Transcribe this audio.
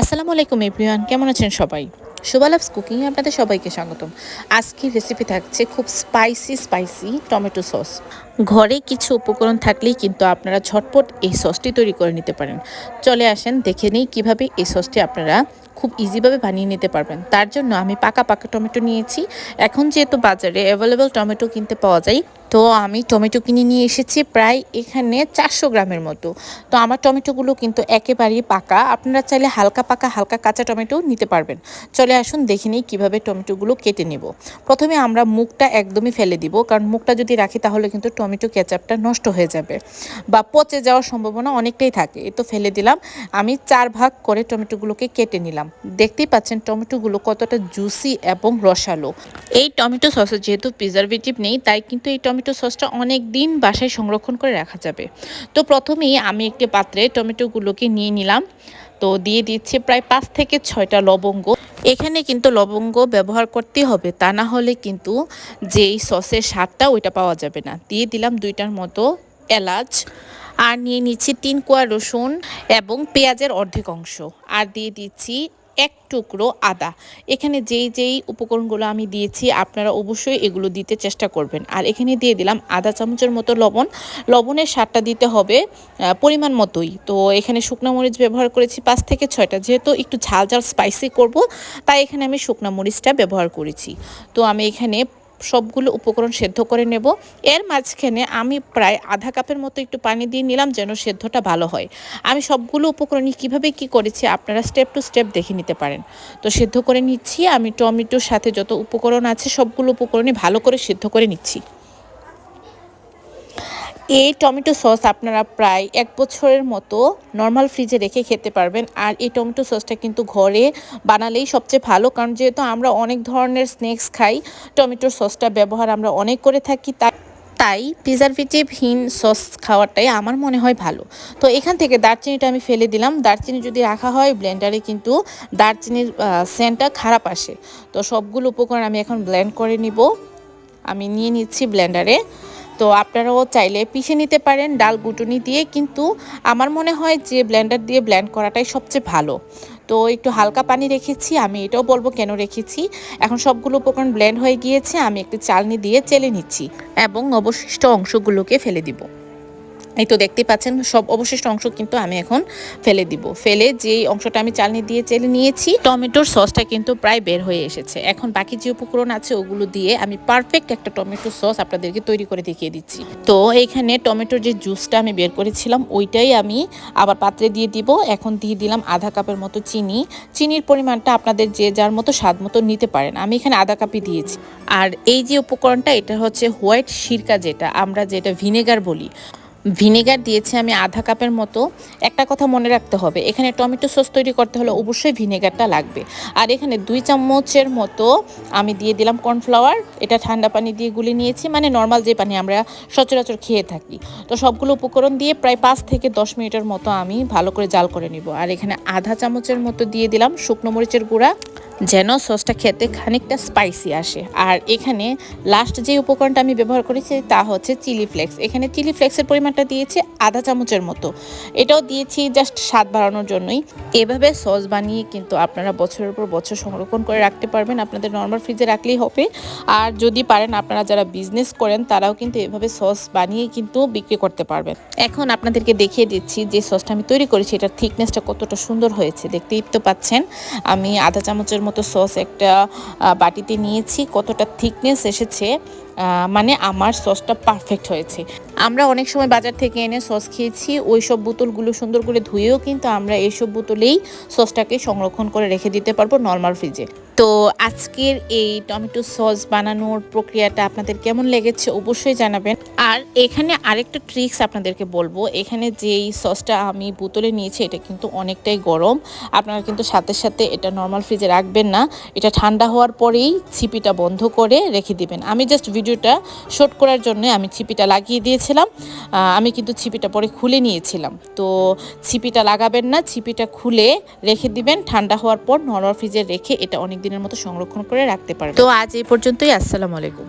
আসসালামু আলাইকুম, এভরিওয়ান। কেমন আছেন সবাই? শোভালাভস কুকিংয়ে আপনাদের সবাইকে স্বাগতম। আজকের রেসিপি থাকছে খুব স্পাইসি স্পাইসি টমেটো সস ঘরে কিছু উপকরণ থাকলেই কিন্তু আপনারা ঝটপট এই সসটি তৈরি করে নিতে পারেন। চলে আসেন, দেখে নিই কীভাবে এই সসটি আপনারা খুব ইজিভাবে বানিয়ে নিতে পারবেন। তার জন্য আমি পাকা পাকা টমেটো নিয়েছি। এখন যেহেতু বাজারে অ্যাভেলেবেল টমেটো কিনতে পাওয়া যায়, তো আমি টমেটো কিনে নিয়ে এসেছি প্রায় এখানে চারশো গ্রামের মতো। তো আমার টমেটোগুলো কিন্তু একেবারেই পাকা। আপনারা চাইলে হালকা, পাকা, হালকা, কাঁচা টমেটো নিতে পারবেন। চলে আসুন, দেখে নিই কীভাবে টমেটোগুলো কেটে নেব। প্রথমে আমরা মুখটা একদমই ফেলে দিব, কারণ মুখটা যদি রাখি তাহলে কিন্তু টমেটো কেচাপটা নষ্ট হয়ে যাবে বা পচে যাওয়ার সম্ভাবনা অনেকটাই থাকে। এ তো ফেলে দিলাম। আমি চার ভাগ করে টমেটোগুলোকে কেটে নিলাম। দেখতেই পাচ্ছেন টমেটোগুলো কতটা জুসি এবং রসালো। এই টমেটো সসে যেহেতু প্রিজারভেটিভ নেই, তাই কিন্তু এই টমেটো সসটা অনেক দিন বাসায় সংরক্ষণ করে রাখা যাবে। তো প্রথমেই আমি একটি পাত্রে টমেটোগুলোকে নিয়ে নিলাম। তো দিয়ে দিচ্ছি প্রায় পাঁচ থেকে ছয়টা লবঙ্গ। এখানে কিন্তু লবঙ্গ ব্যবহার করতে হবে, তা না হলে কিন্তু যেই সসের স্বাদটা ওইটা পাওয়া যাবে না। দিয়ে দিলাম দুইটার মতো এলাচ। আর নিয়ে নিচ্ছি তিন কোয়া রসুন এবং পেঁয়াজের অর্ধেক অংশ। আর দিয়ে দিচ্ছি এক টুকরো আদা। এখানে যেই যেই উপকরণগুলো আমি দিয়েছি, আপনারা অবশ্যই এগুলো দিতে চেষ্টা করবেন। আর এখানে দিয়ে দিলাম আধা চামচের মতো লবণ। লবণের স্বাদটা দিতে হবে পরিমাণ মতোই। তো এখানে শুকনো মরিচ ব্যবহার করেছি পাঁচ থেকে ছয়টা। যেহেতু একটু ঝাল ঝাল স্পাইসি করব, তাই এখানে আমি শুকনো মরিচটা ব্যবহার করেছি। তো আমি এখানে সবগুলো উপকরণ সেদ্ধ করে নেব। এর মাঝখানে আমি প্রায় আধা কাপের মতো একটু পানি দিয়ে নিলাম যেন সেদ্ধটা ভালো হয়। আমি সবগুলো উপকরণই কীভাবে কি করেছি আপনারা স্টেপ টু স্টেপ দেখে নিতে পারেন। তো সেদ্ধ করে নিচ্ছি, আমি টমেটোর সাথে যত উপকরণ আছে সবগুলো উপকরণই ভালো করে সেদ্ধ করে নিচ্ছি। এই টমেটো সস আপনারা প্রায় এক বছরের মতো নর্মাল ফ্রিজে রেখে খেতে পারবেন। আর এই টমেটো সসটা কিন্তু ঘরে বানালেই সবচেয়ে ভালো, কারণ যেহেতু আমরা অনেক ধরনের স্ন্যাক্স খাই, টমেটো সসটা ব্যবহার আমরা অনেক করে থাকি, তাই তাই প্রিজারভেটিভহীন সস খাওয়াটাই আমার মনে হয় ভালো। তো এখান থেকে দারচিনিটা আমি ফেলে দিলাম। দারচিনি যদি রাখা হয় ব্লেন্ডারে কিন্তু দারচিনির সেন্টটা খারাপ আসে। তো সবগুলো উপকরণ আমি এখন ব্লেন্ড করে নিব। আমি নিয়ে নিচ্ছি ব্লেন্ডারে তো আপনারাও চাইলে পিষে নিতে পারেন ডাল গুটুনি দিয়ে, কিন্তু আমার মনে হয় যে ব্ল্যান্ডার দিয়ে ব্ল্যান্ড করাটাই সবচেয়ে ভালো। তো একটু হালকা পানি রেখেছি, আমি এটাও বলব কেন রেখেছি। এখন সবগুলো উপকরণ ব্ল্যান্ড হয়ে গিয়েছে, আমি একটু চালনি দিয়ে চেলে নিচ্ছি এবং অবশিষ্ট অংশগুলোকে ফেলে দিব। এই তো দেখতেই পাচ্ছেন, সব অবশিষ্ট অংশ কিন্তু আমি এখন ফেলে দিব। ফেলে যে অংশটা আমি চালনি দিয়ে চেলে নিয়েছি, টমেটোর সসটা কিন্তু প্রায় বের হয়ে এসেছে। এখন বাকি যে উপকরণ আছে ওগুলো দিয়ে আমি পারফেক্ট একটা টমেটো সস আপনাদেরকে তৈরি করে দেখিয়ে দিচ্ছি। তো এইখানে টমেটোর যে জুসটা আমি বের করেছিলাম, ওইটাই আমি আবার পাত্রে দিয়ে দিব। এখন দিয়ে দিলাম আধা কাপের মতো চিনি। চিনির পরিমাণটা আপনাদের যে যার মতো স্বাদ মতো নিতে পারেন। আমি এখানে আধা কাপই দিয়েছি। আর এই যে উপকরণটা, এটা হচ্ছে হোয়াইট সিরকা যেটা, আমরা যেটা ভিনেগার বলি ভিনেগার দিয়েছি আমি আধা কাপের মতো। একটা কথা মনে রাখতে হবে, এখানে টমেটো সস তৈরি করতে হলে অবশ্যই ভিনেগারটা লাগবে। আর এখানে দুই চামচের মতো আমি দিয়ে দিলাম কর্নফ্লাওয়ার, এটা ঠান্ডা পানি দিয়ে গুলি নিয়েছি মানে নর্মাল যে পানি আমরা সচরাচর খেয়ে থাকি। তো সবগুলো উপকরণ দিয়ে প্রায় পাঁচ থেকে দশ মিনিটের মতো আমি ভালো করে জাল করে নিব। আর এখানে আধা চামচের মতো দিয়ে দিলাম শুকনো মরিচের গুঁড়া যেন সসটা খেতে খানিকটা স্পাইসি আসে। আর এখানে লাস্ট যে উপকরণটা আমি ব্যবহার করেছি তা হচ্ছে চিলি ফ্লেক্স এখানে চিলি ফ্লেক্সের পরিমাণটা দিয়েছি আধা চামচের মতো। এটাও দিয়েছি জাস্ট স্বাদ বাড়ানোর জন্যই। এভাবে সস বানিয়ে কিন্তু আপনারা বছরের পর বছর সংরক্ষণ করে রাখতে পারবেন। আপনাদের নর্মাল ফ্রিজে রাখলেই হবে। আর যদি পারেন আপনারা যারা বিজনেস করেন, তারাও কিন্তু এভাবে সস বানিয়ে কিন্তু বিক্রি করতে পারবেন। এখন আপনাদেরকে দেখিয়ে দিচ্ছি যে সসটা আমি তৈরি করেছি। এটার থিকনেসটা কতটা সুন্দর হয়েছে। দেখতেই তো পাচ্ছেন। আমি আধা চামচের মতো সস একটা বাটিতে নিয়েছি। কতটা থিকনেস এসেছে মানে আমার সসটা পারফেক্ট হয়েছে। আমরা অনেক সময় বাজার থেকে এনে সস খেয়েছি ওই সব বোতলগুলো সুন্দর করে ধুয়েও কিন্তু আমরা এইসব বোতলেই সসটাকে সংরক্ষণ করে রেখে দিতে পারব নর্মাল ফ্রিজে তো আজকের এই টমেটো সস বানানোর প্রক্রিয়াটা আপনাদের কেমন লেগেছে অবশ্যই জানাবেন। আর এখানে আরেকটা ট্রিক্স আপনাদেরকে বলব, এখানে যেই সসটা আমি বোতলে নিয়েছি এটা কিন্তু অনেকটাই গরম। আপনারা কিন্তু সাথে সাথে এটা নর্মাল ফ্রিজে রাখবেন না, এটা ঠান্ডা হওয়ার পরেই ছিপিটা বন্ধ করে রেখে দিবেন। আমি জাস্ট ভিডিওটা শর্ট করার জন্য আমি ছিপিটা লাগিয়ে দিয়েছিলাম আমি কিন্তু ছিপিটা পরে খুলে নিয়েছিলাম। তো ছিপিটা লাগাবেন না, ছিপিটা খুলে রেখে দিবেন, ঠান্ডা হওয়ার পর নরমাল ফ্রিজে রেখে এটা অনেক দিনের মতো সংরক্ষণ করে রাখতে পারবেন। তো আজ এই পর্যন্তই, আসসালামু আলাইকুম।